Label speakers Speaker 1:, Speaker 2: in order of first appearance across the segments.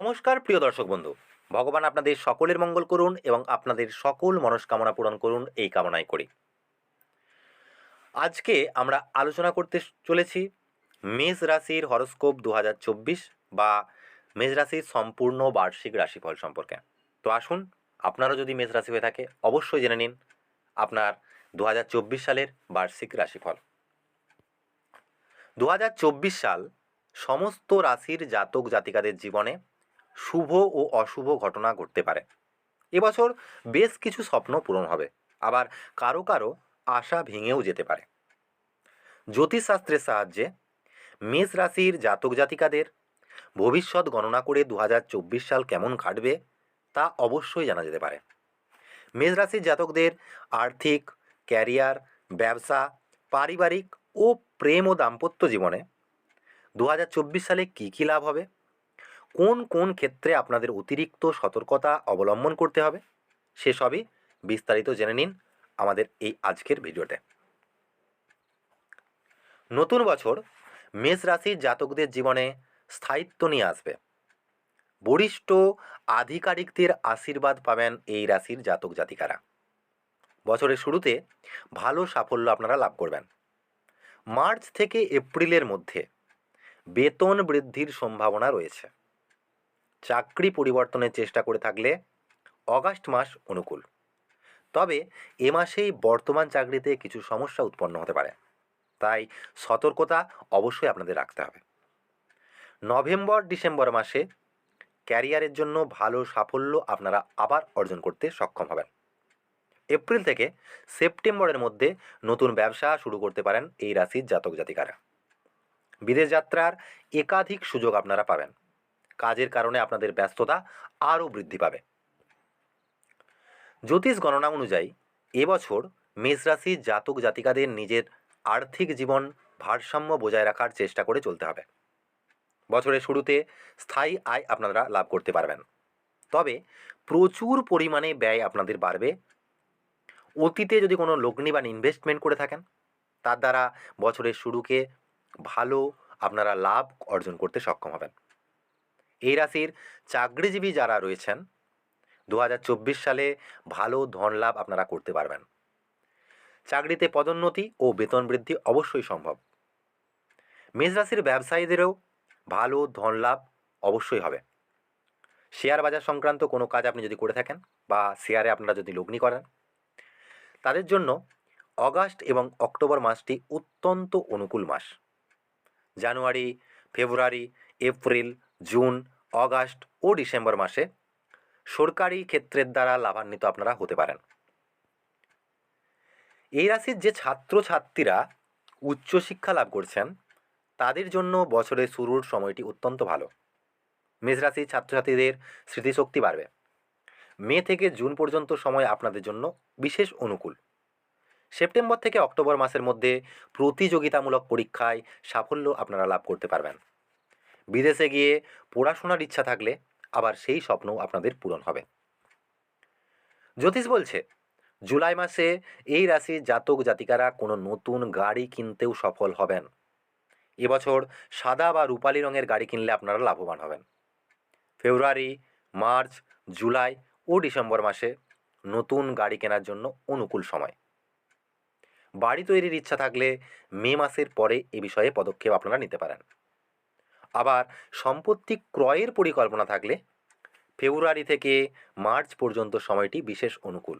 Speaker 1: নমস্কার, প্রিয় দর্শক বন্ধু। ভগবান আপনাদের সকলের মঙ্গল করুন এবং আপনাদের সকল মনস্কামনা পূরণ করুন এই কামনাই করি। আজকে আমরা আলোচনা করতে চলেছি মেষ রাশির হরস্কোপ দু হাজার চব্বিশ বা মেষ রাশির সম্পূর্ণ বার্ষিক রাশিফল সম্পর্কে। তো আসুন, আপনারও যদি মেষ রাশি হয়ে থাকে, অবশ্যই জেনে নিন আপনার দু হাজার চব্বিশ সালের বার্ষিক রাশিফল। দু হাজার চব্বিশ সাল সমস্ত রাশির জাতক জাতিকাদের জীবনে শুভ ও অশুভ ঘটনা ঘটতে পারে। এবছর বেশ কিছু স্বপ্ন পূরণ হবে, আবার কারও কারও আশা ভেঙেও যেতে পারে। জ্যোতিষশাস্ত্রের সাহায্যে মেষ রাশির জাতক জাতিকাদের ভবিষ্যৎ গণনা করে দু হাজার চব্বিশ সাল কেমন কাটবে তা অবশ্যই জানা যেতে পারে। মেষ রাশির জাতকদের আর্থিক, ক্যারিয়ার, ব্যবসা, পারিবারিক ও প্রেম ও দাম্পত্য জীবনে দু হাজার চব্বিশ সালে কী কী লাভ হবে? কোন কোন ক্ষেত্রে আপনাদের অতিরিক্ত সতর্কতা অবলম্বন করতে হবে সেসবই বিস্তারিত জেনে নিন আমাদের এই আজকের ভিডিওতে। নতুন বছর মেষ রাশির জাতকদের জীবনে স্থায়িত্ব নিয়ে আসবে। বরিষ্ঠ আধিকারিকদের আশীর্বাদ পাবেন এই রাশির জাতক জাতিকারা। বছরের শুরুতে ভালো সাফল্য আপনারা লাভ করবেন। মার্চ থেকে এপ্রিলের মধ্যে বেতন বৃদ্ধির সম্ভাবনা রয়েছে। চাকরি পরিবর্তনের চেষ্টা করে থাকলে অগাস্ট মাস অনুকূল। তবে এ মাসেই বর্তমান চাকরিতে কিছু সমস্যা উৎপন্ন হতে পারে। তাই সতর্কতা অবশ্যই আপনাদের রাখতে হবে। নভেম্বর ডিসেম্বর মাসে ক্যারিয়ারের জন্য ভালো সাফল্য আপনারা আবার অর্জন করতে সক্ষম হবেন। এপ্রিল থেকে সেপ্টেম্বরের মধ্যে নতুন ব্যবসা শুরু করতে পারেন এই রাশির জাতক জাতিকারা বিদেশ যাত্রার একাধিক সুযোগ আপনারা পাবেন। কাজের কারণে আপনাদের ব্যস্ততা আরও বৃদ্ধি পাবে। জ্যোতিষ গণনা অনুযায়ী এবছর মেষ রাশি জাতক জাতিকাদের নিজের আর্থিক জীবন ভারসাম্য বজায় রাখার চেষ্টা করে চলতে হবে। বছরের শুরুতে স্থায়ী আয় আপনারা লাভ করতে পারবেন। তবে প্রচুর পরিমাণে ব্যয় আপনাদের বাড়বে। অতীতে যদি কোনো লগ্নি বা ইনভেস্টমেন্ট করে থাকেন, তার দ্বারা বছরের শুরুকে ভালো আপনারা লাভ অর্জন করতে সক্ষম হবেন। এই রাশির চাকরিজীবী যারা রয়েছেন দু হাজার চব্বিশ সালে ভালো ধন লাভ আপনারা করতে পারবেন। চাকরিতে পদোন্নতি ও বেতন বৃদ্ধি অবশ্যই সম্ভব। মেষ রাশির ব্যবসায়ীদেরও ভালো ধন লাভ অবশ্যই হবে। শেয়ার বাজার সংক্রান্ত কোনো কাজ আপনি যদি করে থাকেন বা শেয়ারে আপনারা যদি লগ্নি করেন, তাদের জন্য অগাস্ট এবং অক্টোবর মাসটি অত্যন্ত অনুকূল মাস। January, February, April June, August ও ডিসেম্বর মাসে সরকারি ক্ষেত্রের দ্বারা লাভান্বিত আপনারা হতে পারেন। এই রাশির যে ছাত্রছাত্রীরা উচ্চশিক্ষা লাভ করছেন, তাদের জন্য বছরের শুরুর সময়টি অত্যন্ত ভালো। মেষ রাশির ছাত্রছাত্রীদের স্মৃতিশক্তি বাড়বে। মে থেকে জুন পর্যন্ত সময় আপনাদের জন্য বিশেষ অনুকূল। সেপ্টেম্বর থেকে অক্টোবর মাসের মধ্যে প্রতিযোগিতামূলক পরীক্ষায় সাফল্য আপনারা লাভ করতে পারবেন। বিদেশে গিয়ে পড়াশোনার ইচ্ছা থাকলে আবার সেই স্বপ্নও আপনাদের পূরণ হবে। জ্যোতিষ বলছে, জুলাই মাসে এই রাশির জাতক জাতিকারা কোনো নতুন গাড়ি কিনতেও সফল হবেন। এবছর সাদা বা রূপালি রঙের গাড়ি কিনলে আপনারা লাভবান হবেন। ফেব্রুয়ারি, মার্চ, জুলাই ও ডিসেম্বর মাসে নতুন গাড়ি কেনার জন্য অনুকূল সময়। বাড়ি তৈরির ইচ্ছা থাকলে মে মাসের পরে এ বিষয়ে পদক্ষেপ আপনারা নিতে পারেন। আবার সম্পত্তি ক্রয়ের পরিকল্পনা থাকলে ফেব্রুয়ারি থেকে মার্চ পর্যন্ত সময়টি বিশেষ অনুকূল।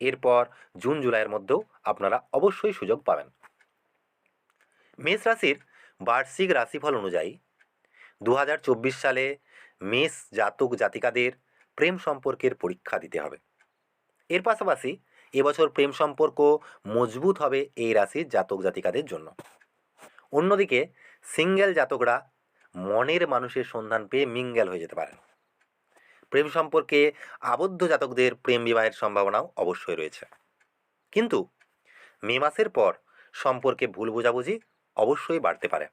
Speaker 1: এরপর জুন, জুলাইয়ের মধ্যেও আপনারা অবশ্যই সুযোগ পাবেন। মেষ রাশির বার্ষিক রাশিফল অনুযায়ী দু হাজার চব্বিশ সালে মেষ জাতক জাতিকাদের প্রেম সম্পর্কের পরীক্ষা দিতে হবে। এর পাশাপাশি এবছর প্রেম সম্পর্ক মজবুত হবে এই রাশির জাতক জাতিকাদের জন্য। অন্যদিকে সিঙ্গেল জাতকরা মনের মানুষের সন্ধান পেয়ে মিঙ্গেল হয়ে যেতে পারেন। প্রেম সম্পর্কে আবদ্ধ জাতকদের প্রেম বিবাহের সম্ভাবনাও অবশ্যই রয়েছে। কিন্তু মে মাসের পর সম্পর্কে ভুল বোঝাবুঝি অবশ্যই বাড়তে পারে।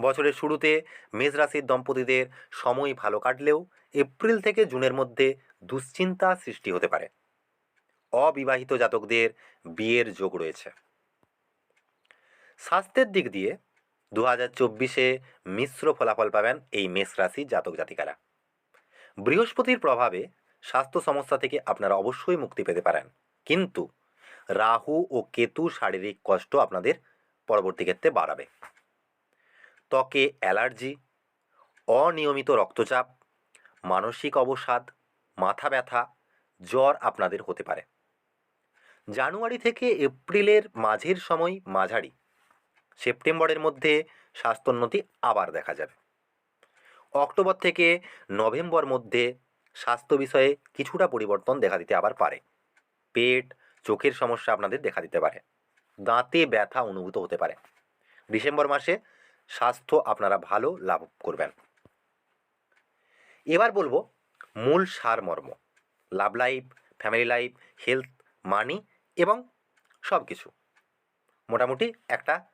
Speaker 1: বছরের শুরুতে মেষ রাশির দম্পতিদের সময় ভালো কাটলেও এপ্রিল থেকে জুনের মধ্যে দুশ্চিন্তা সৃষ্টি হতে পারে। অবিবাহিত জাতকদের বিয়ের যোগ রয়েছে। স্বাস্থ্যের দিক দিয়ে দু হাজার চব্বিশে মিশ্র ফলাফল পাবেন এই মেষ রাশি জাতক জাতিকারা। বৃহস্পতির প্রভাবে স্বাস্থ্য সমস্যা থেকে আপনারা অবশ্যই মুক্তি পেতে পারেন। কিন্তু রাহু ও কেতু শারীরিক কষ্ট আপনাদের পরবর্তী ক্ষেত্রে বাড়াবে। ত্বকে অ্যালার্জি, অনিয়মিত রক্তচাপ, মানসিক অবসাদ, মাথা ব্যথা, জ্বর আপনাদের হতে পারে। জানুয়ারি থেকে এপ্রিলের মাঝের সময় মাঝারি। সেপ্টেম্বরের মধ্যে স্বাস্থ্যোন্নতি আবার দেখা যাবে। অক্টোবর থেকে নভেম্বর মধ্যে স্বাস্থ্য বিষয়ে কিছুটা পরিবর্তন দেখা দিতে আবার পারে। পেট, চোখের সমস্যা আপনাদের দেখা দিতে পারে। দাঁতে ব্যথা অনুভূত হতে পারে। ডিসেম্বর মাসে স্বাস্থ্য আপনারা ভালো লাভ করবেন। এবার বলব মূল সারমর্ম, love life, family life, health, money এবং সব কিছু মোটামুটি একটা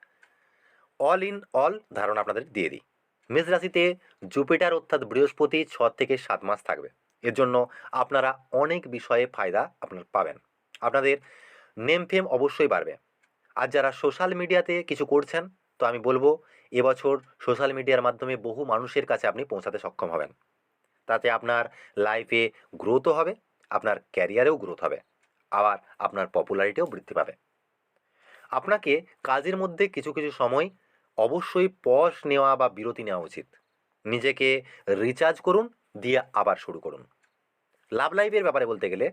Speaker 1: অল ইন অল ধারণা আপনাদের দিয়ে দিই। মেষ রাশিতে জুপিটার অর্থাৎ বৃহস্পতি ছ থেকে সাত মাস থাকবে। এর জন্য আপনারা অনেক বিষয়ে ফায়দা আপনার পাবেন। আপনাদের নেম ফেম অবশ্যই বাড়বে। আর যারা সোশ্যাল মিডিয়াতে কিছু করছেন, তো আমি বলব, এবছর সোশ্যাল মিডিয়ার মাধ্যমে বহু মানুষের কাছে আপনি পৌঁছাতে সক্ষম হবেন। তাতে আপনার লাইফে গ্রোথও হবে, আপনার ক্যারিয়ারেও গ্রোথ হবে, আবার আপনার পপুলারিটিও বৃদ্ধি পাবে। আপনাকে কাজের মধ্যে কিছু কিছু সময় অবশ্যই পজ নেওয়া বা বিরতি নেওয়া উচিত। নিজেকে রিচার্জ করুন, দিয়ে আবার শুরু করুন। লাভ লাইফের ব্যাপারে বলতে গেলে,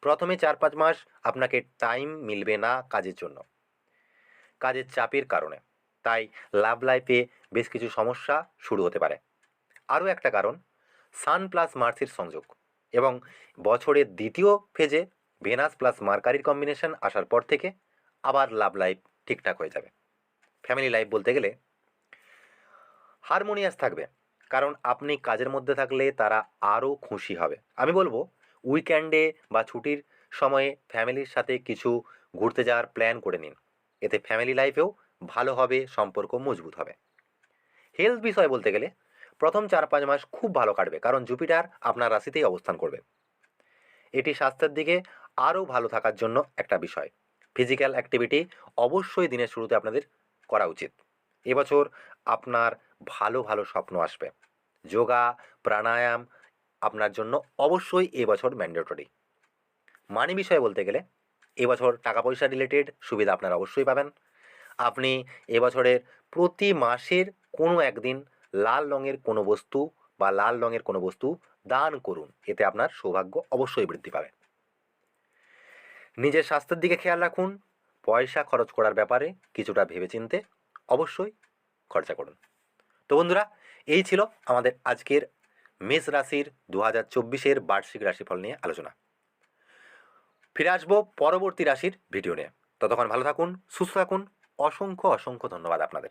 Speaker 1: প্রথমে চার পাঁচ মাস আপনাকে টাইম মিলবে না কাজের জন্য। কাজের চাপের কারণে। তাই লাভ লাইফে বেশ কিছু সমস্যা শুরু হতে পারে। আরও একটা কারণ সান প্লাস মার্সের সংযোগ। এবং বছরের দ্বিতীয় ফেজে ভেনাস প্লাস মার্কারির কম্বিনেশন আসার পর থেকে আবার লাভ লাইফ ঠিকঠাক হয়ে যাবে। ফ্যামিলি লাইফ বলতে গেলে হারমোনিয়াস থাকবে। কারণ আপনি কাজের মধ্যে থাকলে তারা আরও খুশি হবে। আমি বলব উইকেন্ডে বা ছুটির সময়ে ফ্যামিলির সাথে কিছু ঘুরতে যাওয়ার প্ল্যান করে নিন। এতে ফ্যামিলি লাইফেও ভালো হবে, সম্পর্ক মজবুত হবে। হেলথ বিষয় বলতে গেলে, প্রথম চার পাঁচ মাস খুব ভালো কাটবে, কারণ জুপিটার আপনার রাশিতেই অবস্থান করবে। এটি স্বাস্থ্যের দিকে আরও ভালো থাকার জন্য একটা বিষয়। ফিজিক্যাল অ্যাক্টিভিটি অবশ্যই দিনের শুরুতে আপনাদের করা উচিত। এবছর আপনার ভালো ভালো স্বপ্ন আসবে। যোগা, প্রাণায়াম আপনার জন্য অবশ্যই এবছর ম্যান্ডেটরি মানি বিষয়ে বলতে গেলে, এবছর টাকা পয়সা রিলেটেড সুবিধা আপনারা অবশ্যই পাবেন। আপনি এবছরের প্রতি মাসের কোনো একদিন লাল রঙের কোনো বস্তু বা লাল রঙের কোনো বস্তু দান করুন। এতে আপনার সৌভাগ্য অবশ্যই বৃদ্ধি পাবে। নিজের স্বাস্থ্যের দিকে খেয়াল রাখুন। পয়সা খরচ করার ব্যাপারে কিছুটা ভেবেচিন্তে অবশ্যই খরচা করুন। তো বন্ধুরা, এই ছিল আমাদের আজকের মেষ রাশির দু হাজার চব্বিশের বার্ষিক রাশিফল নিয়ে আলোচনা। ফিরে আসব পরবর্তী রাশির ভিডিও নিয়ে। ততক্ষণ ভালো থাকুন, সুস্থ থাকুন। অসংখ্য অসংখ্য ধন্যবাদ আপনাদের।